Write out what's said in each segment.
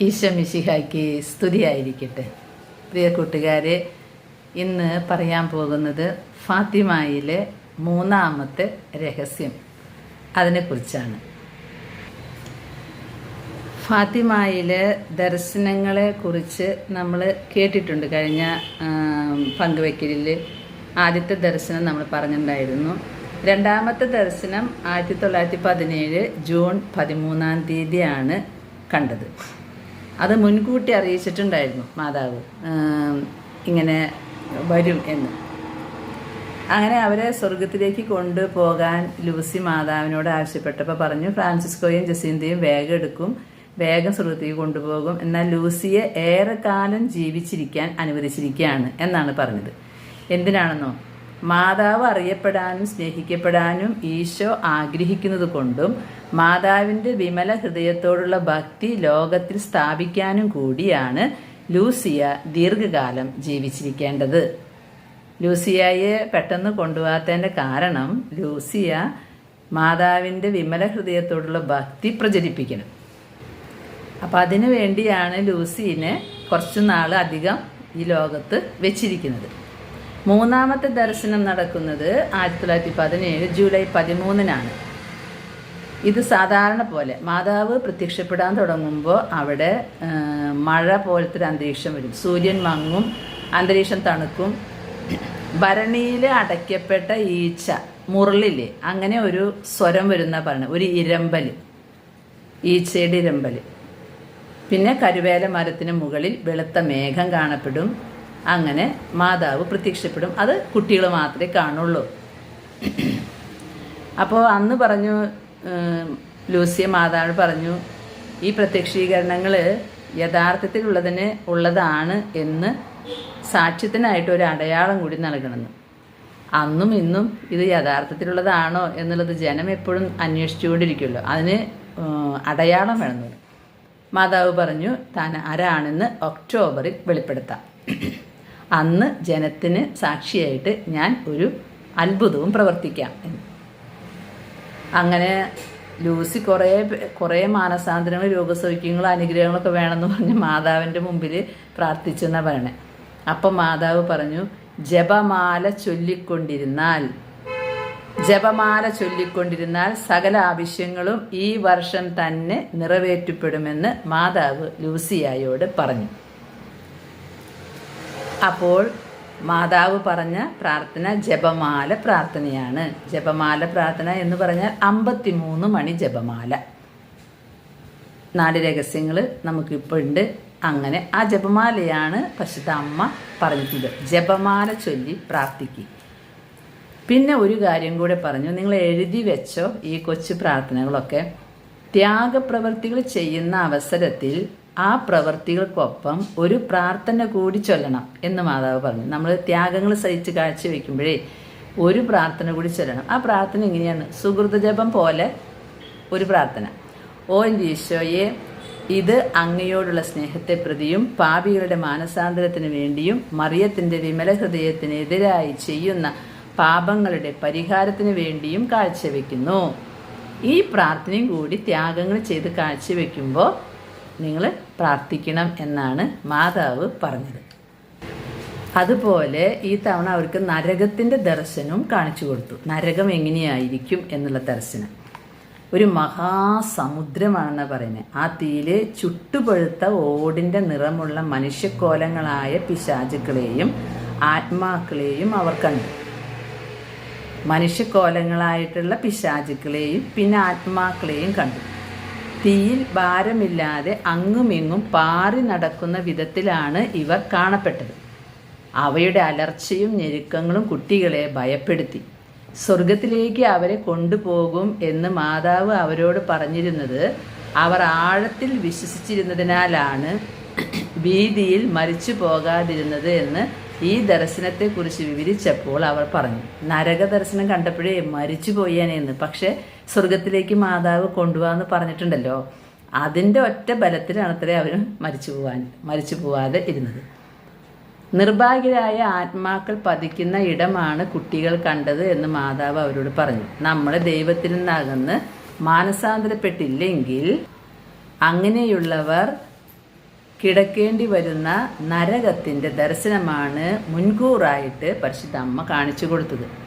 ഈശമിശിഹായ്ക്ക് സ്തുതിയായിരിക്കട്ടെ. പ്രിയ കൂട്ടുകാരെ ഇന്ന് പറയാൻ പോകുന്നത് ഫാത്തിമായിലെ മൂന്നാമത്തെ രഹസ്യം. അതിനെക്കുറിച്ചാണ്. ഫാത്തിമായിലെ ദർശനങ്ങളെ കുറിച്ച് നമ്മൾ കേട്ടിട്ടുണ്ട്. കഴിഞ്ഞ പങ്കുവയ്ക്കലിൽ ആദ്യത്തെ ദർശനം നമ്മൾ പറഞ്ഞിട്ടുണ്ടായിരുന്നു. രണ്ടാമത്തെ ദർശനം ആയിരത്തി തൊള്ളായിരത്തി പതിനേഴ് ജൂൺ പതിമൂന്നാം തീയതിയാണ് കണ്ടത്. അത് മുൻകൂട്ടി അറിയിച്ചിട്ടുണ്ടായിരുന്നു മാതാവ്. ഇങ്ങനെ വരും എന്ന്. അങ്ങനെ അവരെ സ്വർഗത്തിലേക്ക് കൊണ്ടുപോകാൻ ലൂസി മാതാവിനോട് ആവശ്യപ്പെട്ടപ്പോൾ പറഞ്ഞു ഫ്രാൻസിസ്കോയും ജസീന്തയും വേഗം എടുക്കും വേഗം സ്വർഗത്തേക്ക് കൊണ്ടുപോകും. എന്നാൽ ലൂസിയെ ഏറെക്കാലം ജീവിച്ചിരിക്കാൻ അനുവദിച്ചിരിക്കുകയാണ് എന്നാണ് പറഞ്ഞത്. എന്തിനാണെന്നോ? മാതാവ് അറിയപ്പെടാനും സ്നേഹിക്കപ്പെടാനും ഈശോ ആഗ്രഹിക്കുന്നത് കൊണ്ടും മാതാവിന്റെ വിമല ഹൃദയത്തോടുള്ള ഭക്തി ലോകത്തിൽ സ്ഥാപിക്കാനും കൂടിയാണ് ലൂസിയ ദീർഘകാലം ജീവിച്ചിരിക്കേണ്ടത്. ലൂസിയയെ പെട്ടെന്ന് കൊണ്ടുപോകാത്തതിന്റെ കാരണം ലൂസിയ മാതാവിന്റെ വിമല ഹൃദയത്തോടുള്ള ഭക്തി പ്രചരിപ്പിക്കണം. അപ്പം അതിനു വേണ്ടിയാണ് ലൂസിനെ കുറച്ച് നാൾ അധികം ഈ ലോകത്ത് വെച്ചിരിക്കുന്നത്. മൂന്നാമത്തെ ദർശനം നടക്കുന്നത് ആയിരത്തി തൊള്ളായിരത്തി പതിനേഴ് ജൂലൈ പതിമൂന്നിനാണ്. ഇത് സാധാരണ പോലെ മാതാവ് പ്രത്യക്ഷപ്പെടാൻ തുടങ്ങുമ്പോൾ അവിടെ മഴ പോലത്തെ ഒരു അന്തരീക്ഷം വരും. സൂര്യൻ മങ്ങും അന്തരീക്ഷം തണുക്കും. ഭരണിയിൽ അടയ്ക്കപ്പെട്ട ഈച്ച മുരളില്ലേ അങ്ങനെ ഒരു സ്വരം വരുന്ന പറഞ്ഞു ഒരു ഇരമ്പൽ ഈച്ചയുടെ ഇരമ്പൽ പിന്നെ കരുവേല മരത്തിന് മുകളിൽ വെളുത്ത മേഘം കാണപ്പെടും. അങ്ങനെ മാതാവ് പ്രത്യക്ഷപ്പെടും. അത് കുട്ടികൾ മാത്രമേ കാണുള്ളൂ. അപ്പോൾ അന്ന് പറഞ്ഞു ലൂസിയ മാതാവ് പറഞ്ഞു ഈ പ്രത്യക്ഷീകരണങ്ങൾ യഥാർത്ഥത്തിലുള്ളതിന് ഉള്ളതാണ് എന്ന് സാക്ഷ്യത്തിനായിട്ട് ഒരു അടയാളം കൂടി നൽകണമെന്ന്. അന്നും ഇന്നും ഇത് യഥാർത്ഥത്തിലുള്ളതാണോ എന്നുള്ളത് ജനം എപ്പോഴും അന്വേഷിച്ചുകൊണ്ടിരിക്കുമല്ലോ അതിന് അടയാളം വേണമെന്ന്. മാതാവ് പറഞ്ഞു താൻ ആരാണെന്ന് ഒക്ടോബറിൽ വെളിപ്പെടുത്താം. അന്ന് ജനത്തിന് സാക്ഷിയായിട്ട് ഞാൻ ഒരു അത്ഭുതവും പ്രവർത്തിക്കാം എന്ന്. അങ്ങനെ ലൂസി കുറേ കുറേ മാനസാന്തരങ്ങൾ രോഗസൗഖ്യങ്ങളും അനുഗ്രഹങ്ങളൊക്കെ വേണമെന്ന് പറഞ്ഞ് മാതാവിന്റെ മുമ്പിൽ പ്രാർത്ഥിച്ചെന്നാണ് പറയണേ. അപ്പം മാതാവ് പറഞ്ഞു ജപമാല ചൊല്ലിക്കൊണ്ടിരുന്നാൽ ജപമാല ചൊല്ലിക്കൊണ്ടിരുന്നാൽ സകല ആവശ്യങ്ങളും ഈ വർഷം തന്നെ നിറവേറ്റപ്പെടുമെന്ന് മാതാവ് ലൂസിയായോട് പറഞ്ഞു. അപ്പോൾ മാതാവ് പറഞ്ഞ പ്രാർത്ഥന ജപമാല പ്രാർത്ഥനയാണ്. ജപമാല പ്രാർത്ഥന എന്ന് പറഞ്ഞാൽ അമ്പത്തിമൂന്ന് മണി ജപമാല. നാല് രഹസ്യങ്ങൾ നമുക്കിപ്പോൾ ഉണ്ട്. അങ്ങനെ ആ ജപമാലയാണ് പശുത്ത അമ്മ പറഞ്ഞിട്ടുള്ളത്. ജപമാല ചൊല്ലി പ്രാർത്ഥിക്കും. പിന്നെ ഒരു കാര്യം കൂടെ പറഞ്ഞു. നിങ്ങൾ എഴുതി വെച്ചോ ഈ കൊച്ചു പ്രാർത്ഥനകളൊക്കെ. ത്യാഗപ്രവർത്തികൾ ചെയ്യുന്ന അവസരത്തിൽ ആ പ്രവൃത്തികൾക്കൊപ്പം ഒരു പ്രാർത്ഥന കൂടി ചൊല്ലണം എന്ന് മാതാവ് പറഞ്ഞു. നമ്മൾ ത്യാഗങ്ങൾ സഹിച്ച് കാഴ്ചവെക്കുമ്പോഴേ ഒരു പ്രാർത്ഥന കൂടി ചൊല്ലണം. ആ പ്രാർത്ഥന ഇങ്ങനെയാണ് സുഹൃതജപം പോലെ ഒരു പ്രാർത്ഥന. ഓ ഈശോയെ ഇത് അങ്ങയോടുള്ള സ്നേഹത്തെ പ്രതിയും പാപികളുടെ മാനസാന്തരത്തിന് വേണ്ടിയും മറിയത്തിന്റെ വിമല ഹൃദയത്തിനെതിരായി ചെയ്യുന്ന പാപങ്ങളുടെ പരിഹാരത്തിന് വേണ്ടിയും കാഴ്ചവെക്കുന്നു ഈ പ്രാർത്ഥനയും കൂടി ത്യാഗങ്ങൾ ചെയ്ത് കാഴ്ചവെക്കുമ്പോൾ നിങ്ങൾ പ്രാർത്ഥിക്കണം എന്നാണ് മാതാവ് പറഞ്ഞത്. അതുപോലെ ഈ തവണ അവർക്ക് നരകത്തിന്റെ ദർശനവും കാണിച്ചു കൊടുത്തു. നരകം എങ്ങനെയായിരിക്കും എന്നുള്ള ദർശനം. ഒരു മഹാസമുദ്രമാണെന്ന് പറയുന്നത് ആ തീയിൽ ചുട്ടുപഴുത്ത ഓടിന്റെ നിറമുള്ള മനുഷ്യക്കോലങ്ങളായ പിശാചുക്കളെയും ആത്മാക്കളെയും അവർ കണ്ടു. മനുഷ്യക്കോലങ്ങളായിട്ടുള്ള പിശാചുക്കളെയും പിന്നെ ആത്മാക്കളെയും കണ്ടു. തീയിൽ ഭാരമില്ലാതെ അങ്ങുമിങ്ങും പാറി നടക്കുന്ന വിധത്തിലാണ് ഇവർ കാണപ്പെട്ടത്. അവയുടെ അലർച്ചയും ഞെരുക്കങ്ങളും കുട്ടികളെ ഭയപ്പെടുത്തി. സ്വർഗത്തിലേക്ക് അവരെ കൊണ്ടുപോകും എന്ന് മാതാവ് അവരോട് പറഞ്ഞിരുന്നത് അവർ ആഴത്തിൽ വിശ്വസിച്ചിരുന്നതിനാലാണ്. ഭീതിയിൽ മരിച്ചു പോകാതിരുന്നത് എന്ന് ഈ ദർശനത്തെക്കുറിച്ച് വിവരിച്ചപ്പോൾ അവർ പറഞ്ഞു നരക ദർശനം കണ്ടപ്പോഴേ മരിച്ചു പോയേനെന്ന് പക്ഷെ സ്വർഗത്തിലേക്ക് മാതാവ് കൊണ്ടുപോകാന്ന് പറഞ്ഞിട്ടുണ്ടല്ലോ. അതിന്റെ ഒറ്റ ബലത്തിലാണ് അത്രേ അവർ മരിച്ചു പോവാൻ മരിച്ചു പോവാതെ ഇരുന്നത്. നിർഭാഗ്യരായ ആത്മാക്കൾ പതിക്കുന്ന ഇടമാണ് കുട്ടികൾ കണ്ടത് എന്ന് മാതാവ് അവരോട് പറഞ്ഞു. നമ്മളെ ദൈവത്തിൽ നിന്നകന്ന് മാനസാന്തരപ്പെട്ടില്ലെങ്കിൽ അങ്ങനെയുള്ളവർ കിടക്കേണ്ടി വരുന്ന നരകത്തിന്റെ ദർശനമാണ് മുൻകൂറായിട്ട് പരിശുദ്ധ അമ്മ കാണിച്ചു കൊടുത്തത്.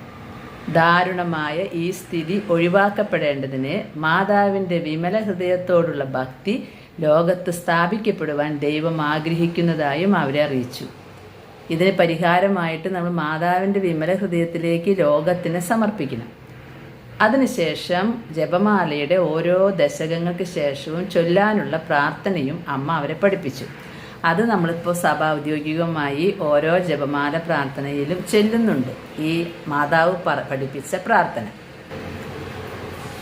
ദാരുണമായ ഈ സ്ഥിതി ഒഴിവാക്കപ്പെടേണ്ടതിന് മാതാവിന്റെ വിമല ഹൃദയത്തോടുള്ള ഭക്തി ലോകത്ത് സ്ഥാപിക്കപ്പെടുവാൻ ദൈവം ആഗ്രഹിക്കുന്നതായും അവരെ അറിയിച്ചു. ഇതിന് പരിഹാരമായിട്ട് നമ്മൾ മാതാവിന്റെ വിമല ഹൃദയത്തിലേക്ക് ലോകത്തിനെ സമർപ്പിക്കണം. അതിനുശേഷം ജപമാലയുടെ ഓരോ ദശകങ്ങൾക്ക് ശേഷവും ചൊല്ലാനുള്ള പ്രാർത്ഥനയും അമ്മ അവരെ പഠിപ്പിച്ചു. അത് നമ്മളിപ്പോൾ സഭ ഔദ്യോഗികമായി ഓരോ ജപമാല പ്രാർത്ഥനയിലും ചെല്ലുന്നുണ്ട്. ഈ മാതാവ് പഠിപ്പിച്ച പ്രാർത്ഥന.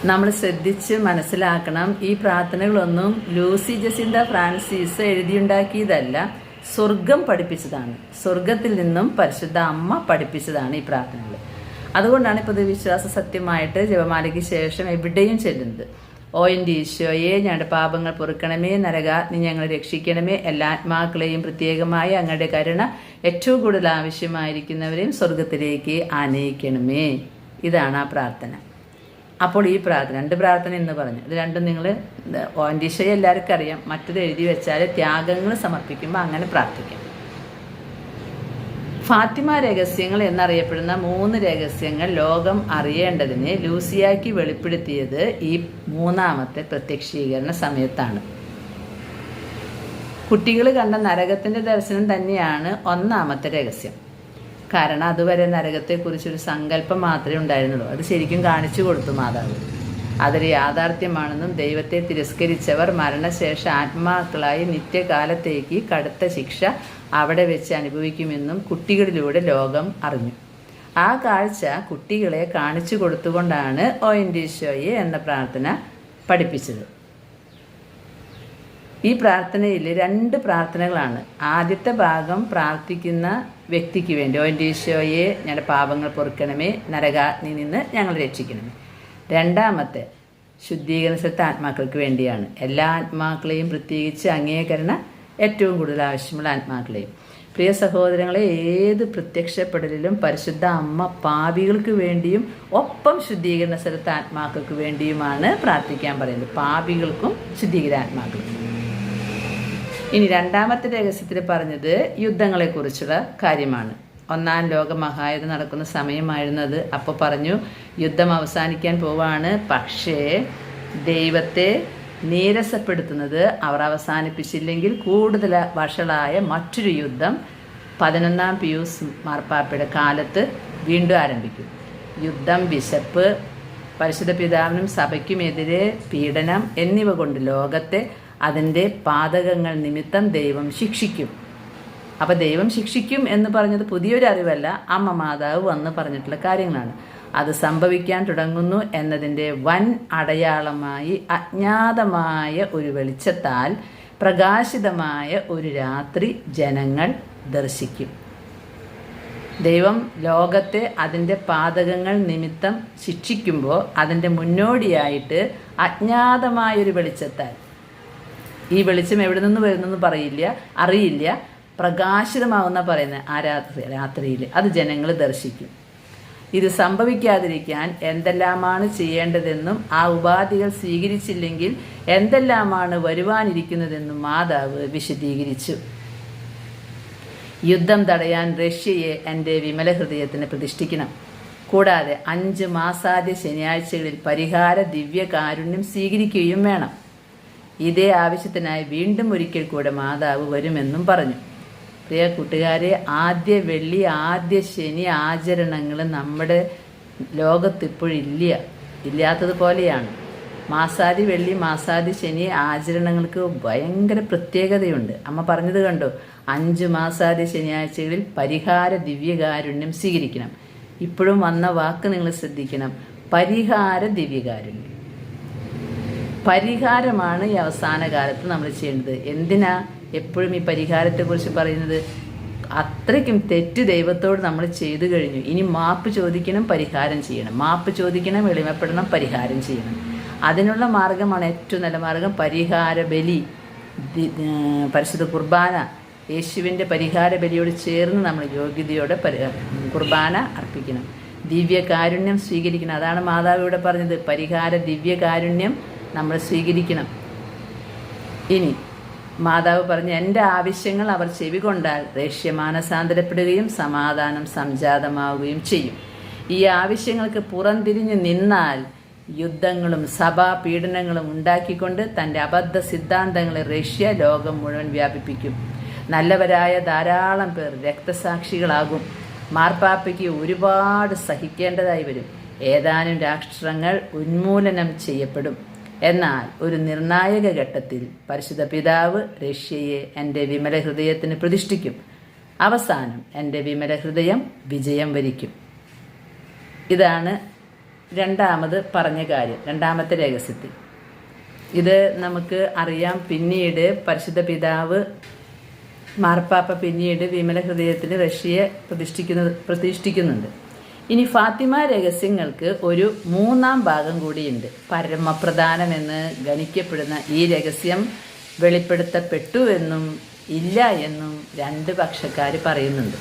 നമ്മൾ ശ്രദ്ധിച്ച് മനസ്സിലാക്കണം ഈ പ്രാർത്ഥനകളൊന്നും ലൂസി ജസിന്ത ഫ്രാൻസിസ് എഴുതിയുണ്ടാക്കിയതല്ല സ്വർഗം പഠിപ്പിച്ചതാണ്. സ്വർഗത്തിൽ നിന്നും പരിശുദ്ധ അമ്മ പഠിപ്പിച്ചതാണ് ഈ പ്രാർത്ഥനകൾ. അതുകൊണ്ടാണ് ഇപ്പോൾ വിശ്വാസ സത്യമായിട്ട് ജപമാലയ്ക്ക് ശേഷം എവിടെയും ചെല്ലുന്നത്. ഓ എന്റെ ഈശോയെ ഞങ്ങളുടെ പാപങ്ങൾ പൊറുക്കണമേ നരകാഗ്നി ഞങ്ങളെ രക്ഷിക്കണമേ എല്ലാ ആത്മാക്കളെയും പ്രത്യേകമായി അങ്ങയുടെ കരുണ ഏറ്റവും കൂടുതൽ ആവശ്യമായിരിക്കുന്നവരെയും സ്വർഗത്തിലേക്ക് ആനയിക്കണമേ. ഇതാണ് ആ പ്രാർത്ഥന. അപ്പോൾ ഈ പ്രാർത്ഥന രണ്ട് പ്രാർത്ഥന എന്ന് പറഞ്ഞു. ഇത് രണ്ടും നിങ്ങൾ ഓന്റീശയെ എല്ലാവർക്കും അറിയാം. മറ്റത് എഴുതി വെച്ചാൽ ത്യാഗങ്ങൾ സമർപ്പിക്കുമ്പോൾ അങ്ങനെ പ്രാർത്ഥിക്കാം. ഫാത്തിമ രഹസ്യങ്ങൾ എന്നറിയപ്പെടുന്ന മൂന്ന് രഹസ്യങ്ങൾ ലോകം അറിയേണ്ടതിന് ലൂസിയാക്കി വെളിപ്പെടുത്തിയത് ഈ മൂന്നാമത്തെ പ്രത്യക്ഷീകരണ സമയത്താണ്. കുട്ടികൾ കണ്ട നരകത്തിന്റെ ദർശനം തന്നെയാണ് ഒന്നാമത്തെ രഹസ്യം. കാരണം അതുവരെ നരകത്തെക്കുറിച്ചൊരു സങ്കല്പം മാത്രമേ ഉണ്ടായിരുന്നുള്ളൂ. അത് ശരിക്കും കാണിച്ചു കൊടുത്തു മാതാവ്. അതൊരു യാഥാർത്ഥ്യമാണെന്നും ദൈവത്തെ തിരസ്കരിച്ചവർ മരണശേഷം ആത്മാക്കളായി നിത്യകാലത്തേക്ക് കടുത്ത ശിക്ഷ അവിടെ വെച്ച് അനുഭവിക്കുമെന്നും കുട്ടികളിലൂടെ ലോകം അറിഞ്ഞു. ആ കാഴ്ച കുട്ടികളെ കാണിച്ചു കൊടുത്തുകൊണ്ടാണ് ഒ എൻ ഡി ഷോയെ എന്ന പ്രാർത്ഥന പഠിപ്പിച്ചത്. ഈ പ്രാർത്ഥനയിൽ രണ്ട് പ്രാർത്ഥനകളാണ്. ആദ്യത്തെ ഭാഗം പ്രാർത്ഥിക്കുന്ന വ്യക്തിക്ക് വേണ്ടി ഓ ഡി ഈശോയെ ഞങ്ങളുടെ പാപങ്ങൾ പൊറുക്കണമേ നരകാഗ്നി നിന്ന് ഞങ്ങൾ രക്ഷിക്കണമേ. രണ്ടാമത്തെ ശുദ്ധീകരണ സ്ഥലത്തെ ആത്മാക്കൾക്ക് വേണ്ടിയാണ്. എല്ലാ ആത്മാക്കളെയും പ്രത്യേകിച്ച് അംഗീകരണ ഏറ്റവും കൂടുതൽ ആവശ്യമുള്ള ആത്മാക്കളെയും പ്രിയ സഹോദരങ്ങളെ ഏത് പ്രത്യക്ഷപ്പെടലിലും പരിശുദ്ധ അമ്മ പാപികൾക്ക് വേണ്ടിയും ഒപ്പം ശുദ്ധീകരണ സ്ഥലത്ത് ആത്മാക്കൾക്ക് വേണ്ടിയുമാണ് പ്രാർത്ഥിക്കാൻ പറയുന്നത്. പാപികൾക്കും ശുദ്ധീകരാത്മാക്കൾക്കും ഇനി രണ്ടാമത്തെ രഹസ്യത്തിൽ പറഞ്ഞത് യുദ്ധങ്ങളെക്കുറിച്ചുള്ള കാര്യമാണ്. ഒന്നാം ലോക മഹായുദ്ധം നടക്കുന്ന സമയമായിരുന്നത്. അപ്പോൾ പറഞ്ഞു യുദ്ധം അവസാനിക്കാൻ പോവാണ്. പക്ഷേ ദൈവത്തെ നീരസപ്പെടുത്തുന്നത് അവർ അവസാനിപ്പിച്ചില്ലെങ്കിൽ കൂടുതൽ വഷളായ മറ്റൊരു യുദ്ധം പതിനൊന്നാം പിയൂസ് മാർപ്പാപ്പയുടെ കാലത്ത് വീണ്ടും ആരംഭിക്കും. യുദ്ധം വിശപ്പ് പരിശുദ്ധ പിതാവിനും സഭയ്ക്കുമെതിരെ പീഡനം എന്നിവ കൊണ്ട് ലോകത്തെ അതിന്റെ പാതകങ്ങൾ നിമിത്തം ദൈവം ശിക്ഷിക്കും. അപ്പോൾ ദൈവം ശിക്ഷിക്കും എന്ന് പറഞ്ഞത് പുതിയൊരു അറിവല്ല അമ്മ മാതാവ് വന്ന് പറഞ്ഞിട്ടുള്ള കാര്യങ്ങളാണ്. അത് സംഭവിക്കാൻ തുടങ്ങുന്നു എന്നതിന്റെ വൻ അടയാളമായി അജ്ഞാതമായ ഒരു വെളിച്ചത്താൽ പ്രകാശിതമായ ഒരു രാത്രി ജനങ്ങൾ ദർശിക്കും. ദൈവം ലോകത്തെ അതിന്റെ പാതകങ്ങൾ നിമിത്തം ശിക്ഷിക്കുമ്പോൾ അതിന്റെ മുന്നോടിയായിട്ട് അജ്ഞാതമായൊരു വെളിച്ചത്താൽ. ഈ വെളിച്ചം എവിടെ നിന്ന് വരുന്നെന്ന് പറയില്ല അറിയില്ല. പ്രകാശിതമാവുന്ന പറയുന്നത് ആ രാത്രി രാത്രിയിൽ. അത് ജനങ്ങൾ ദർശിക്കും. ഇത് സംഭവിക്കാതിരിക്കാൻ എന്തെല്ലാമാണ് ചെയ്യേണ്ടതെന്നും ആ ഉപാധികൾ സ്വീകരിച്ചില്ലെങ്കിൽ എന്തെല്ലാമാണ് വരുവാനിരിക്കുന്നതെന്നും മാതാവ് വിശദീകരിച്ചു. യുദ്ധം തടയാൻ റഷ്യയെ എന്റെ വിമല ഹൃദയത്തിന് പ്രതിഷ്ഠിക്കണം. കൂടാതെ അഞ്ച് മാസാദ്യ ശനിയാഴ്ചകളിൽ പരിഹാര ദിവ്യകാരുണ്യം സ്വീകരിക്കുകയും വേണം. ഇതേ ആവശ്യത്തിനായി വീണ്ടും ഒരിക്കൽ കൂടെ മാതാവ് വരുമെന്നും പറഞ്ഞു. പ്രിയ കൂട്ടുകാരെ ആദ്യ വെള്ളി ആദ്യ ശനി ആചരണങ്ങൾ നമ്മുടെ ലോകത്ത് ഇപ്പോഴില്ല ഇല്ലാത്തതുപോലെയാണ് മാസാദി വെള്ളി മാസാദി ശനി ആചരണങ്ങൾക്ക് ഭയങ്കര പ്രത്യേകതയുണ്ട്. അമ്മ പറഞ്ഞത് കണ്ടോ? അഞ്ച് മാസാദി ശനിയാഴ്ചകളിൽ പരിഹാര ദിവ്യകാരുണ്യം സ്വീകരിക്കണം. ഇപ്പോഴും വന്ന വാക്ക് നിങ്ങൾ ശ്രദ്ധിക്കണം. പരിഹാര ദിവ്യകാരുണ്യം. പരിഹാരമാണ് ഈ അവസാന കാലത്ത് നമ്മൾ ചെയ്യേണ്ടത്. എന്തിനാ? എപ്പോഴും ഈ പരിഹാരത്തെക്കുറിച്ച് പറയുന്നത് അത്രയ്ക്കും തെറ്റ് ദൈവത്തോട് നമ്മൾ ചെയ്തു കഴിഞ്ഞു. ഇനി മാപ്പ് ചോദിക്കണം പരിഹാരം ചെയ്യണം. മാപ്പ് ചോദിക്കണം എളിമപ്പെടണം പരിഹാരം ചെയ്യണം. അതിനുള്ള മാർഗമാണ് ഏറ്റവും നല്ല മാർഗം പരിഹാര ബലി. പരിശുദ്ധ കുർബാന യേശുവിന്റെ പരിഹാര ബലിയോട് ചേർന്ന് നമ്മൾ യോഗ്യതയോടെ പരി കുർബാന അർപ്പിക്കണം. ദിവ്യകാരുണ്യം സ്വീകരിക്കണം. അതാണ് മാതാവ് ഇവിടെ പറഞ്ഞത്. പരിഹാര ദിവ്യകാരുണ്യം നമ്മൾ സ്വീകരിക്കണം. ഇനി മാതാവ് പറഞ്ഞു എന്റെ ആവശ്യങ്ങൾ അവർ ചെവികൊണ്ടാൽ കൊണ്ടാൽ റേഷ്യ മാനസാന്തരപ്പെടുകയും സമാധാനം സംജാതമാവുകയും ചെയ്യും. ഈ ആവശ്യങ്ങൾക്ക് പുറംതിരിഞ്ഞ് നിന്നാൽ യുദ്ധങ്ങളും സഭാ പീഡനങ്ങളും ഉണ്ടാക്കിക്കൊണ്ട് തന്റെ അബദ്ധ സിദ്ധാന്തങ്ങളെ റഷ്യ ലോകം മുഴുവൻ വ്യാപിപ്പിക്കും. നല്ലവരായ ധാരാളം പേർ രക്തസാക്ഷികളാകും. മാർപ്പാപ്പയ്ക്ക് ഒരുപാട് സഹിക്കേണ്ടതായി വരും. ഏതാനും രാഷ്ട്രങ്ങൾ ഉന്മൂലനം ചെയ്യപ്പെടും. എന്നാൽ ഒരു നിർണായക ഘട്ടത്തിൽ പരിശുദ്ധ പിതാവ് റഷ്യയെ എന്റെ വിമല ഹൃദയത്തിന് പ്രതിഷ്ഠിക്കും. അവസാനം എന്റെ വിമല ഹൃദയം വിജയം വരിക്കും. ഇതാണ് രണ്ടാമത് പറഞ്ഞ കാര്യം രണ്ടാമത്തെ രഹസ്യത്തിൽ. ഇത് നമുക്ക് അറിയാം പിന്നീട് പരിശുദ്ധ പിതാവ് മാർപ്പാപ്പ പിന്നീട് വിമല ഹൃദയത്തിന് റഷ്യയെ പ്രതിഷ്ഠിക്കുന്നത് പ്രതിഷ്ഠിക്കുന്നുണ്ട്. ഇനി ഫാത്തിമ രഹസ്യങ്ങൾക്ക് ഒരു മൂന്നാം ഭാഗം കൂടിയുണ്ട്. പരമപ്രധാനമെന്ന് ഗണിക്കപ്പെടുന്ന ഈ രഹസ്യം വെളിപ്പെടുത്തപ്പെട്ടു എന്നും ഇല്ല എന്നും രണ്ട് പക്ഷക്കാർ പറയുന്നുണ്ട്.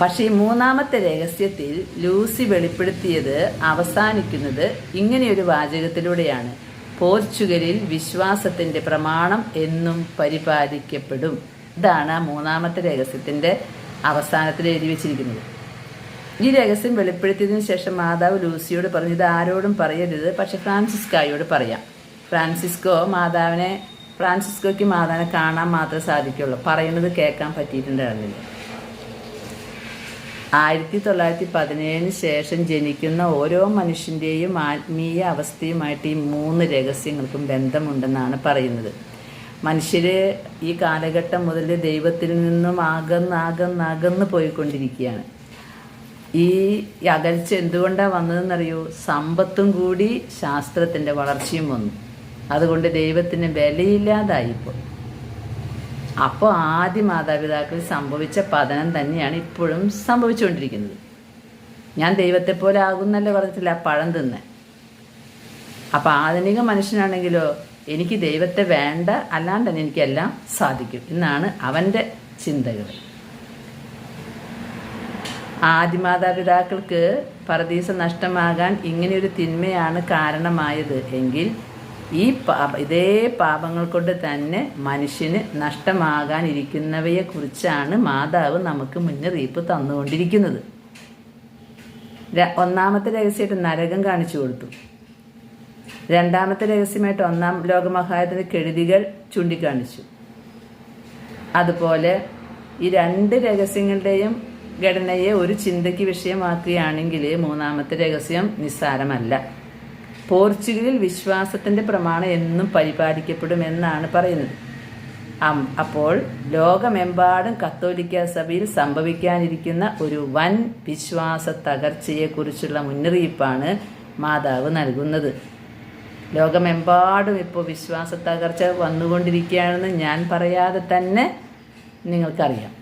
പക്ഷേ ഈ മൂന്നാമത്തെ രഹസ്യത്തിൽ ലൂസി വെളിപ്പെടുത്തിയത് അവസാനിക്കുന്നത് ഇങ്ങനെയൊരു വാചകത്തിലൂടെയാണ്. പോർച്ചുഗലിൽ വിശ്വാസത്തിന്റെ പ്രമാണം എന്നും പരിപാലിക്കപ്പെടും. ഇതാണ് ആ മൂന്നാമത്തെ രഹസ്യത്തിന്റെ അവസാനത്തിൽ എഴുതി വെച്ചിരിക്കുന്നത്. ഈ രഹസ്യം വെളിപ്പെടുത്തിയതിനു ശേഷം മാതാവ് ലൂസിയോട് പറഞ്ഞു ഇത് ആരോടും പറയരുത് പക്ഷെ ഫ്രാൻസിസ്കായോട് പറയാം. ഫ്രാൻസിസ്കോ മാതാവിനെ ഫ്രാൻസിസ്കോയ്ക്ക് മാതാവിനെ കാണാൻ മാത്രമേ സാധിക്കുള്ളൂ. പറയുന്നത് കേൾക്കാൻ പറ്റിയിട്ടുണ്ടായിരുന്നില്ല ആയിരത്തി തൊള്ളായിരത്തി പതിനേഴിന് ശേഷം ജനിക്കുന്ന ഓരോ മനുഷ്യന്റെയും ആത്മീയ അവസ്ഥയുമായിട്ട് ഈ മൂന്ന് രഹസ്യങ്ങൾക്കും ബന്ധമുണ്ടെന്നാണ് പറയുന്നത്. മനുഷ്യർ ഈ കാലഘട്ടം മുതൽ ദൈവത്തിൽ നിന്നും അകന്ന് അകന്ന് അകന്ന് പോയിക്കൊണ്ടിരിക്കുകയാണ്. ഈ അകൽച്ച എന്തുകൊണ്ടാണ് വന്നതെന്നറിയോ? സമ്പത്തും കൂടി ശാസ്ത്രത്തിന്റെ വളർച്ചയും വന്നു. അതുകൊണ്ട് ദൈവത്തിന് വിലയില്ലാതായിപ്പോൾ അപ്പോൾ ആദ്യ മാതാപിതാക്കൾ സംഭവിച്ച പതനം തന്നെയാണ് ഇപ്പോഴും സംഭവിച്ചുകൊണ്ടിരിക്കുന്നത്. ഞാൻ ദൈവത്തെ പോലെ ആകുന്നല്ല പറഞ്ഞിട്ടില്ല പഴം തിന്ന്. അപ്പോൾ ആധുനിക മനുഷ്യനാണെങ്കിലോ എനിക്ക് ദൈവത്തെ വേണ്ട അല്ലാണ്ട് തന്നെ എനിക്കെല്ലാം സാധിക്കും. എന്നാണ് അവന്റെ ചിന്തകൾ. ആദിമാതാപിതാക്കൾക്ക് പരദീസ നഷ്ടമാകാൻ ഇങ്ങനെയൊരു തിന്മയാണ് കാരണമായത് എങ്കിൽ ഈ പാപ ഇതേ പാപങ്ങൾ കൊണ്ട് തന്നെ മനുഷ്യന് നഷ്ടമാകാനിരിക്കുന്നവയെക്കുറിച്ചാണ് മാതാവ് നമുക്ക് മുന്നറിയിപ്പ് തന്നുകൊണ്ടിരിക്കുന്നത്. ഒന്നാമത്തെ രഹസ്യമായിട്ട് നരകം കാണിച്ചു കൊടുത്തു. രണ്ടാമത്തെ രഹസ്യമായിട്ട് ഒന്നാം ലോകമഹായുദ്ധത്തിന്റെ കെടുതികൾ ചൂണ്ടിക്കാണിച്ചു. അതുപോലെ ഈ രണ്ട് രഹസ്യങ്ങളുടെയും ഘടനയെ ഒരു ചിന്തയ്ക്ക് വിഷയമാക്കുകയാണെങ്കിൽ മൂന്നാമത്തെ രഹസ്യം നിസ്സാരമല്ല. പോർച്ചുഗലിൽ വിശ്വാസത്തിന്റെ പ്രമാണം എന്നും പരിപാലിക്കപ്പെടുമെന്നാണ് പറയുന്നത്. അപ്പോൾ ലോകമെമ്പാടും കത്തോലിക്ക സഭയിൽ സംഭവിക്കാനിരിക്കുന്ന ഒരു വൻ വിശ്വാസ തകർച്ചയെക്കുറിച്ചുള്ള മുന്നറിയിപ്പാണ് മാതാവ് നൽകുന്നത്. ലോകമെമ്പാടും ഇപ്പോൾ വിശ്വാസ തകർച്ച വന്നുകൊണ്ടിരിക്കുകയാണെന്ന് ഞാൻ പറയാതെ തന്നെ നിങ്ങൾക്കറിയാം.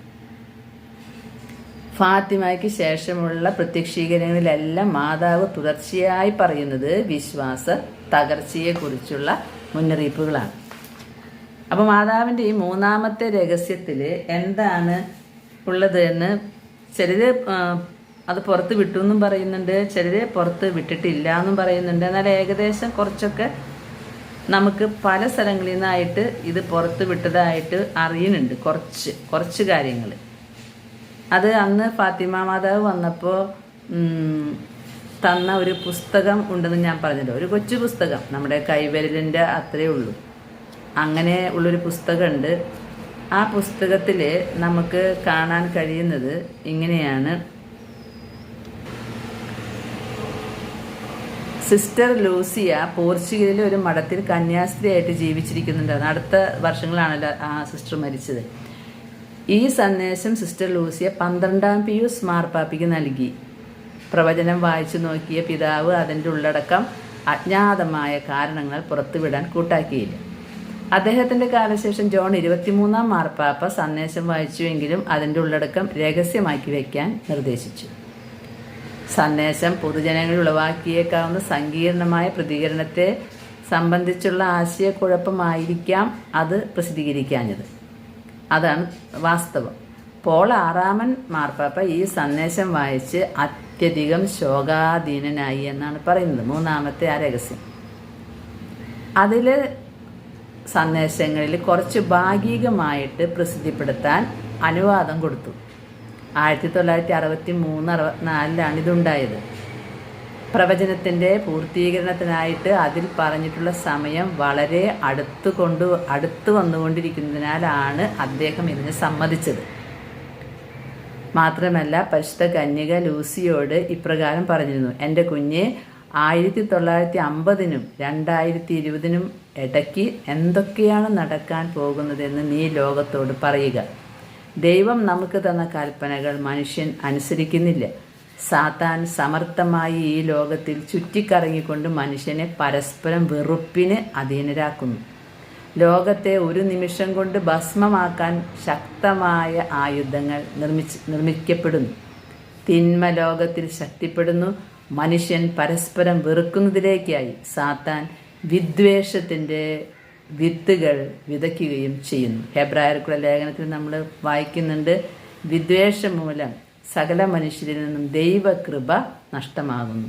ഫാത്തിമയ്ക്ക് ശേഷമുള്ള പ്രത്യക്ഷീകരണങ്ങളിലെല്ലാം മാതാവ് തുടർച്ചയായി പറയുന്നത് വിശ്വാസ തകർച്ചയെക്കുറിച്ചുള്ള മുന്നറിയിപ്പുകളാണ്. അപ്പോൾ മാതാവിന്റെ ഈ മൂന്നാമത്തെ രഹസ്യത്തിൽ എന്താണ് ഉള്ളത് എന്ന് ചിലർ അത് പുറത്ത് വിട്ടു എന്നും പറയുന്നുണ്ട് ചിലർ പുറത്ത് വിട്ടിട്ടില്ല എന്നും പറയുന്നുണ്ട്. എന്നാൽ ഏകദേശം കുറച്ചൊക്കെ നമുക്ക് പല സ്ഥലങ്ങളിൽ നിന്നായിട്ട് ഇത് പുറത്ത് വിട്ടതായിട്ട് അറിയുന്നുണ്ട് കുറച്ച് കുറച്ച് കാര്യങ്ങൾ അത് അന്ന് ഫാത്തിമ മാതാവ് വന്നപ്പോൾ തന്ന ഒരു പുസ്തകം ഉണ്ടെന്ന് ഞാൻ പറഞ്ഞല്ലോ. ഒരു കൊച്ചു പുസ്തകം. നമ്മുടെ കൈവിരലിന്റെ അത്രേ ഉള്ളൂ. അങ്ങനെ ഉള്ളൊരു പുസ്തകമുണ്ട്. ആ പുസ്തകത്തിൽ നമുക്ക് കാണാൻ കഴിയുന്നത് ഇങ്ങനെയാണ്. സിസ്റ്റർ ലൂസിയ പോർച്ചുഗലിലെ ഒരു മഠത്തിൽ കന്യാസ്ത്രീയായിട്ട് ജീവിച്ചിരിക്കുന്നുണ്ടായിരുന്നു അടുത്ത വർഷങ്ങളാണല്ലോ ആ സിസ്റ്റർ മരിച്ചത്. ഈ സന്ദേശം സിസ്റ്റർ ലൂസിയ പന്ത്രണ്ടാം പിയൂസ് മാർപ്പാപ്പിക്ക് നൽകി. പ്രവചനം വായിച്ചു നോക്കിയ പിതാവ് അതിന്റെ ഉള്ളടക്കം അജ്ഞാതമായ കാരണങ്ങൾ പുറത്തുവിടാൻ കൂട്ടാക്കിയില്ല. അദ്ദേഹത്തിന്റെ കാലശേഷം ജോൺ ഇരുപത്തിമൂന്നാം മാർപ്പാപ്പ സന്ദേശം വായിച്ചുവെങ്കിലും അതിന്റെ ഉള്ളടക്കം രഹസ്യമാക്കി വയ്ക്കാൻ നിർദ്ദേശിച്ചു. സന്ദേശം പൊതുജനങ്ങളിൽ ഉളവാക്കിയേക്കാവുന്ന സങ്കീർണമായ പ്രതികരണത്തെ സംബന്ധിച്ചുള്ള ആശയക്കുഴപ്പമായിരിക്കാം അത് പ്രസിദ്ധീകരിക്കാഞ്ഞത്. അതാണ് വാസ്തവം. പോൾ ആറാമൻ മാർപ്പാപ്പ ഈ സന്ദേശം വായിച്ച് അത്യധികം ശോകാധീനനായി എന്നാണ് പറയുന്നത്. മൂന്നാമത്തെ ആ രഹസ്യം. അതിൽ സന്ദേശങ്ങളിൽ കുറച്ച് ഭാഗികമായിട്ട് പ്രസിദ്ധിപ്പെടുത്താൻ അനുവാദം കൊടുത്തു. ആയിരത്തി തൊള്ളായിരത്തി അറുപത്തി മൂന്ന് അറുപത്തിനാലിലാണ് ഇതുണ്ടായത്. പ്രവചനത്തിന്റെ പൂർത്തീകരണത്തിനായിട്ട് അതിൽ പറഞ്ഞിട്ടുള്ള സമയം വളരെ അടുത്ത് കൊണ്ട് അടുത്ത് വന്നുകൊണ്ടിരിക്കുന്നതിനാലാണ് അദ്ദേഹം ഇതിന് സമ്മതിച്ചത്. മാത്രമല്ല പരിശുദ്ധ കന്യക ലൂസിയോട് ഇപ്രകാരം പറഞ്ഞിരുന്നു എന്റെ കുഞ്ഞ് ആയിരത്തി തൊള്ളായിരത്തി അമ്പതിനും രണ്ടായിരത്തി ഇരുപതിനും ഇടയ്ക്ക് എന്തൊക്കെയാണ് നടക്കാൻ പോകുന്നതെന്ന് നീ ലോകത്തോട് പറയുക. ദൈവം നമുക്ക് തന്ന കൽപ്പനകൾ മനുഷ്യൻ അനുസരിക്കുന്നില്ല. സാത്താൻ സമർത്ഥമായി ഈ ലോകത്തിൽ ചുറ്റിക്കറങ്ങിക്കൊണ്ട് മനുഷ്യനെ പരസ്പരം വെറുപ്പിന് അധീനരാക്കുന്നു. ലോകത്തെ ഒരു നിമിഷം കൊണ്ട് ഭസ്മമാക്കാൻ ശക്തമായ ആയുധങ്ങൾ നിർമ്മിച്ച് നിർമ്മിക്കപ്പെടുന്നു. തിന്മ ലോകത്തിൽ ശക്തിപ്പെടുന്നു. മനുഷ്യൻ പരസ്പരം വെറുക്കുന്നതിലേക്കായി സാത്താൻ വിദ്വേഷത്തിന്റെ വിത്തുകൾ വിതയ്ക്കുകയും ചെയ്യുന്നു. ഹെബ്രായർക്കുള്ള ലേഖനത്തിൽ നമ്മൾ വായിക്കുന്നുണ്ട് വിദ്വേഷം മൂലം സകല മനുഷ്യരിൽ നിന്നും ദൈവകൃപ നഷ്ടമാകുന്നു.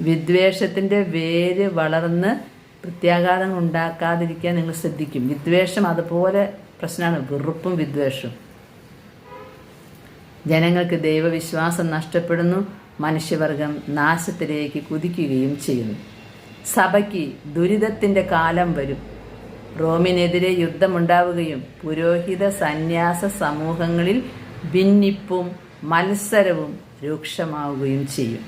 വിദ്വേഷത്തിന്റെ വേര് വളർന്ന് പ്രത്യാഘാതങ്ങൾ ഉണ്ടാക്കാതിരിക്കാൻ നിങ്ങൾ ശ്രദ്ധിക്കും. വിദ്വേഷം അതുപോലെ പ്രശ്നമാണ്. വെറുപ്പും വിദ്വേഷവും. ജനങ്ങൾക്ക് ദൈവവിശ്വാസം നഷ്ടപ്പെടുന്നു. മനുഷ്യവർഗം നാശത്തിലേക്ക് കുതിക്കുകയും ചെയ്യുന്നു. സഭയ്ക്ക് ദുരിതത്തിന്റെ കാലം വരും. റോമിനെതിരെ യുദ്ധമുണ്ടാവുകയും പുരോഹിത സന്യാസ സമൂഹങ്ങളിൽ ഭിന്നിപ്പും മത്സരവും രൂക്ഷമാവുകയും ചെയ്യും.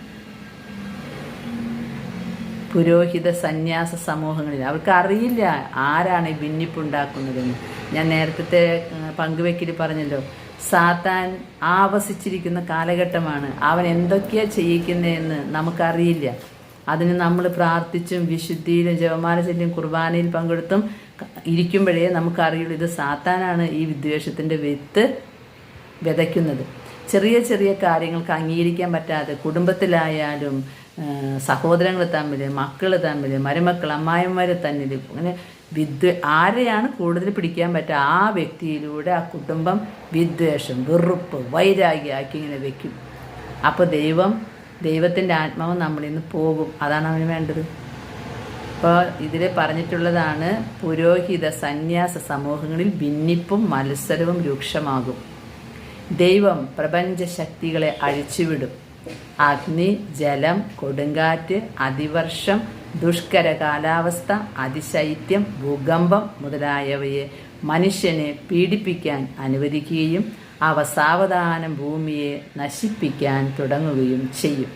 പുരോഹിത സന്യാസ സമൂഹങ്ങളിൽ അവർക്ക് അറിയില്ല ആരാണ് ഈ ഭിന്നിപ്പുണ്ടാക്കുന്നതെന്ന്. ഞാൻ നേരത്തെ പങ്കുവെക്കൽ പറഞ്ഞല്ലോ സാത്താൻ ആവസിച്ചിരിക്കുന്ന കാലഘട്ടമാണ്. അവൻ എന്തൊക്കെയാ ചെയ്യിക്കുന്നതെന്ന് നമുക്കറിയില്ല. അതിന് നമ്മൾ പ്രാർത്ഥിച്ചും വിശുദ്ധിയിലും ജപമാല ചൊല്ലിയും കുർബാനയിൽ പങ്കെടുത്തും ഇരിക്കുമ്പോഴേ നമുക്കറിയുള്ളൂ ഇത് സാത്താനാണ് ഈ വിദ്വേഷത്തിന്റെ വിത്ത് വിതയ്ക്കുന്നത്. ചെറിയ ചെറിയ കാര്യങ്ങൾക്ക് അംഗീകരിക്കാൻ പറ്റാതെ കുടുംബത്തിലായാലും സഹോദരങ്ങൾ തമ്മിൽ മക്കൾ തമ്മിൽ മരുമക്കൾ അമ്മായിമാർ തന്നിൽ അങ്ങനെ വിദ്വ ആരെയാണ് കൂടുതൽ പിടിക്കാൻ പറ്റുക ആ വ്യക്തിയിലൂടെ ആ കുടുംബം വിദ്വേഷം വെറുപ്പ് വൈരാഗ്യമാക്കി ഇങ്ങനെ വെക്കും. അപ്പോൾ ദൈവം ദൈവത്തിന്റെ ആത്മാവ് നമ്മളിൽ നിന്ന് പോകും. അതാണ് അവന് വേണ്ടത്. അപ്പോൾ ഇതിൽ പറഞ്ഞിട്ടുള്ളതാണ് പുരോഹിത സന്യാസ സമൂഹങ്ങളിൽ ഭിന്നിപ്പും മത്സരവും രൂക്ഷമാകും. ദൈവം പ്രപഞ്ച ശക്തികളെ അഴിച്ചുവിടും. അഗ്നി ജലം കൊടുങ്കാറ്റ് അതിവർഷം ദുഷ്കര കാലാവസ്ഥ അതിശൈത്യം ഭൂകമ്പം മുതലായവയെ മനുഷ്യനെ പീഡിപ്പിക്കാൻ അനുവദിക്കുകയും അവ സാവധാനം ഭൂമിയെ നശിപ്പിക്കാൻ തുടങ്ങുകയും ചെയ്യും.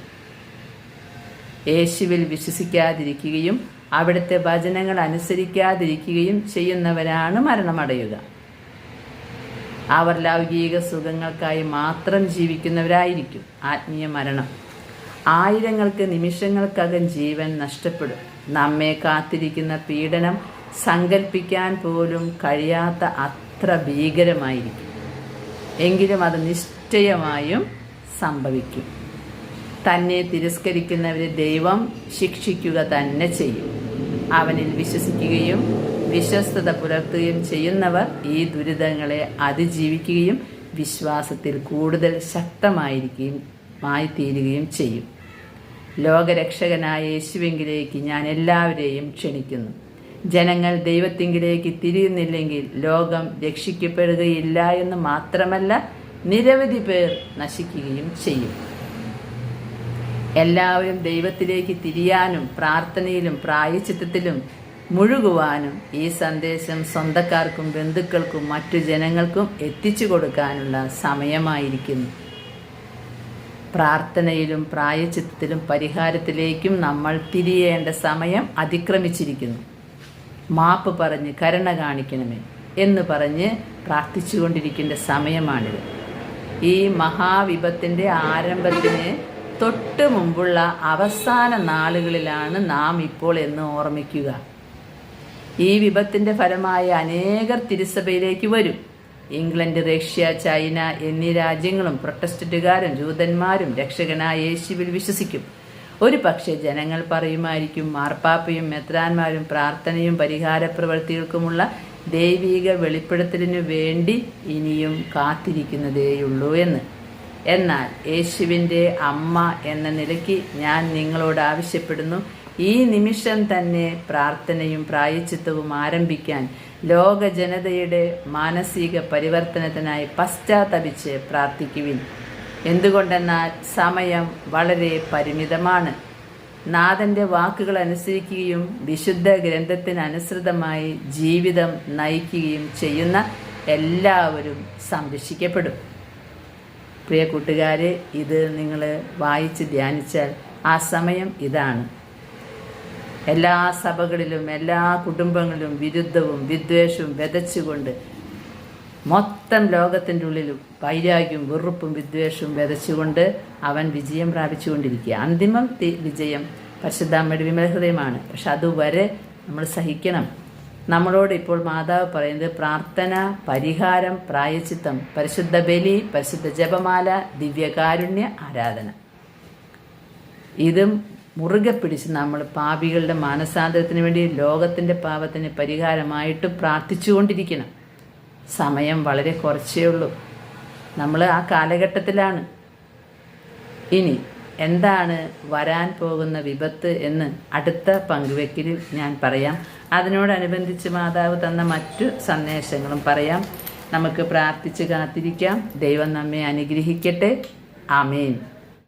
യേശുവിൽ വിശ്വസിക്കാതിരിക്കുകയും അവിടുത്തെ വചനങ്ങൾ അനുസരിക്കാതിരിക്കുകയും ചെയ്യുന്നവരാണ് മരണമടയുക. അവർ ലൗകിക സുഖങ്ങൾക്കായി മാത്രം ജീവിക്കുന്നവരായിരിക്കും ആത്മീയ മരണം. ആയിരങ്ങൾക്ക് നിമിഷങ്ങൾക്കകം ജീവൻ നഷ്ടപ്പെടും. നമ്മെ കാത്തിരിക്കുന്ന പീഡനം സങ്കല്പിക്കാൻ പോലും കഴിയാത്ത അത്ര ഭീകരമായിരിക്കും. എങ്കിലും അത് നിശ്ചയമായും സംഭവിക്കും. തന്നെ തിരസ്കരിക്കുന്നവരെ ദൈവം ശിക്ഷിക്കുക തന്നെ ചെയ്യും. അവനിൽ വിശ്വസിക്കുകയും വിശ്വസ്തത പുലർത്തുകയും ചെയ്യുന്നവർ ഈ ദുരിതങ്ങളെ അതിജീവിക്കുകയും വിശ്വാസത്തിൽ കൂടുതൽ ശക്തമായിരിക്കുകയും മായിത്തീരുകയും ചെയ്യും. ലോകരക്ഷകനായ യേശുവെങ്കിലേക്ക് ഞാൻ എല്ലാവരെയും ക്ഷണിക്കുന്നു. ജനങ്ങൾ ദൈവത്തിങ്കിലേക്ക് തിരിയുന്നില്ലെങ്കിൽ ലോകം രക്ഷിക്കപ്പെടുകയില്ല എന്ന് മാത്രമല്ല നിരവധി പേർ നശിക്കുകയും ചെയ്യും. എല്ലാവരും ദൈവത്തിലേക്ക് തിരിയാനും പ്രാർത്ഥനയിലും പ്രായച്ചിത്തത്തിലും മുഴുകുവാനും ഈ സന്ദേശം സ്വന്തക്കാർക്കും ബന്ധുക്കൾക്കും മറ്റു ജനങ്ങൾക്കും എത്തിച്ചു കൊടുക്കാനുള്ള സമയമായിരിക്കുന്നു. പ്രാർത്ഥനയിലും പ്രായച്ചിത്തത്തിലും പരിഹാരത്തിലേക്കും നമ്മൾ തിരിയേണ്ട സമയം അതിക്രമിച്ചിരിക്കുന്നു. മാപ്പ് പറഞ്ഞ് കരുണ കാണിക്കണമേ എന്ന് പറഞ്ഞ് പ്രാർത്ഥിച്ചുകൊണ്ടിരിക്കേണ്ട സമയമാണിത്. ഈ മഹാവിപത്തിന്റെ ആരംഭത്തിന് തൊട്ട് മുമ്പുള്ള അവസാന നാളുകളിലാണ് നാം ഇപ്പോൾ എന്ന് ഓർമ്മിക്കുക. ഈ വിപത്തിന്റെ ഫലമായ അനേകർ തിരുസഭയിലേക്ക് വരും. ഇംഗ്ലണ്ട് റഷ്യ ചൈന എന്നീ രാജ്യങ്ങളും പ്രൊട്ടസ്റ്റന്റുകാരും ജൂതന്മാരും രക്ഷകനായ യേശുവിൽ വിശ്വസിക്കും. ഒരു പക്ഷേ ജനങ്ങൾ പറയുമായിരിക്കും മാർപ്പാപ്പയും മെത്രാന്മാരും പ്രാർത്ഥനയും പരിഹാര പ്രവൃത്തികൾക്കുമുള്ള ദൈവീക വെളിപ്പെടുത്തലിനു വേണ്ടി ഇനിയും കാത്തിരിക്കുന്നതേയുള്ളൂ എന്ന്. എന്നാൽ യേശുവിന്റെ അമ്മ എന്ന നിലയ്ക്ക് ഞാൻ നിങ്ങളോട് ആവശ്യപ്പെടുന്നു. ഈ നിമിഷം തന്നെ പ്രാർത്ഥനയും പ്രായച്ചിത്തവും ആരംഭിക്കാൻ ലോക ജനതയുടെ മാനസിക പരിവർത്തനത്തിനായി പശ്ചാത്തപിച്ച് പ്രാർത്ഥിക്കുവിൻ. എന്തുകൊണ്ടെന്നാൽ സമയം വളരെ പരിമിതമാണ്. നാഥന്റെ വാക്കുകൾ അനുസരിക്കുകയും വിശുദ്ധ ഗ്രന്ഥത്തിനനുസൃതമായി ജീവിതം നയിക്കുകയും ചെയ്യുന്ന എല്ലാവരും സംരക്ഷിക്കപ്പെടും. പ്രിയ കൂട്ടുകാരെ ഇത് നിങ്ങൾ വായിച്ച് ധ്യാനിച്ചാൽ ആ സമയം ഇതാണ്. എല്ലാ സഭകളിലും എല്ലാ കുടുംബങ്ങളിലും വിരുദ്ധവും വിദ്വേഷവും വിതച്ചുകൊണ്ട് മൊത്തം ലോകത്തിന്റെ ഉള്ളിലും വൈരാഗ്യവും വെറുപ്പും വിദ്വേഷവും വിതച്ചുകൊണ്ട് അവൻ വിജയം പ്രാപിച്ചുകൊണ്ടിരിക്കുക. അന്തിമം വിജയം പരിശുദ്ധാമ്മയുടെ വിമലഹൃദയമാണ്. പക്ഷെ അതുവരെ നമ്മൾ സഹിക്കണം. നമ്മളോട് ഇപ്പോൾ മാതാവ് പറയുന്നത് പ്രാർത്ഥന പരിഹാരം പ്രായച്ചിത്തം പരിശുദ്ധ ബലി പരിശുദ്ധ ജപമാല ദിവ്യകാരുണ്യ ആരാധന. ഇതും മുറുകെ പിടിച്ച് നമ്മൾ പാപികളുടെ മാനസാന്തരത്തിന് വേണ്ടി ലോകത്തിന്റെ പാപത്തിന് പരിഹാരമായിട്ട് പ്രാർത്ഥിച്ചുകൊണ്ടിരിക്കണം. സമയം വളരെ കുറച്ചേ ഉള്ളൂ. നമ്മൾ ആ കാലഘട്ടത്തിലാണ്. ഇനി എന്താണ് വരാൻ പോകുന്ന വിപത്ത് എന്ന് അടുത്ത പങ്കുവെക്കലിൽ ഞാൻ പറയാം. അതിനോടനുബന്ധിച്ച് മാതാവ് തന്ന മറ്റു സന്ദേശങ്ങളും പറയാം. നമുക്ക് പ്രാർത്ഥിച്ച് കാത്തിരിക്കാം. ദൈവം നമ്മെ അനുഗ്രഹിക്കട്ടെ. ആമേൻ.